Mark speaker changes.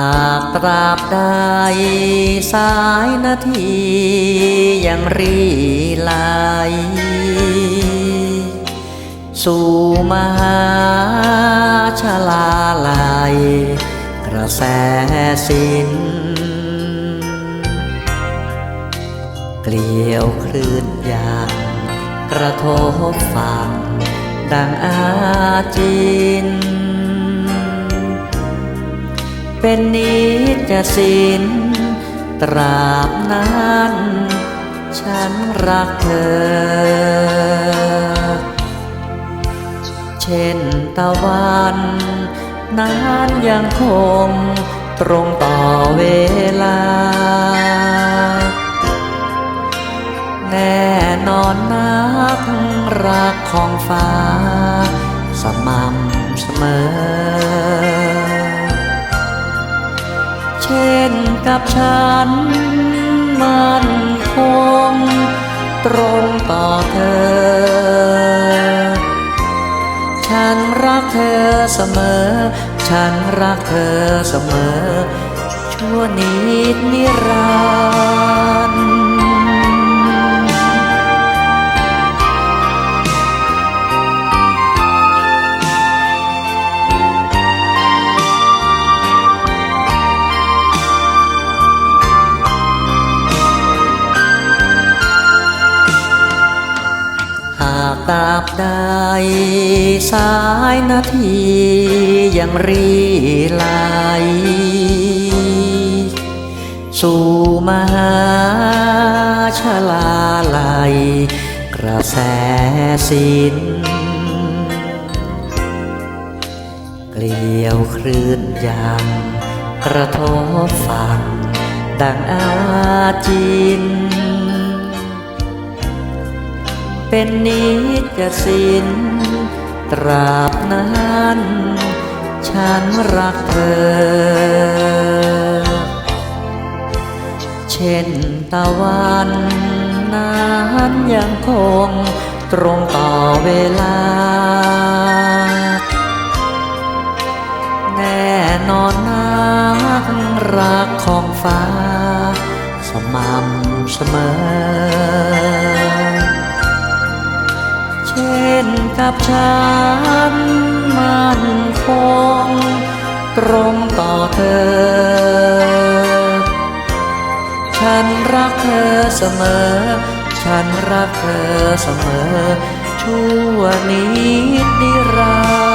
Speaker 1: หากตราบใดสายนาทียังรีไหลสู่มหาชลาลัยกระแสสินเกลียวคลื่นยางกระทบฝั่งดังอาจิน เป็นนิจสินตราบนั้น ฉันรักเธอ เช่นตะวันนั้นยังคงตรงต่อเวลา แน่นอนนักรักของฟ้า สม่ำเสมอ กับฉันมันคงตรงต่อเธอ ฉันรักเธอเสมอ ฉันรักเธอเสมอ ชั่วนิดนิรันดากตาบใดสายนาทียังรีไหลสู่มหาชลาลัยกระแสสินเกลียวคลื่นยางกระทบฝั่งดังอาจิน เป็นนิจสินตราบนั้น ฉันรักเธอ เช่นตะวันนั้นยังคงตรงต่อเวลา กับฉันมันคงตรงต่อเธอ ฉันรักเธอเสมอ ฉันรักเธอเสมอชั่วนิรันดร์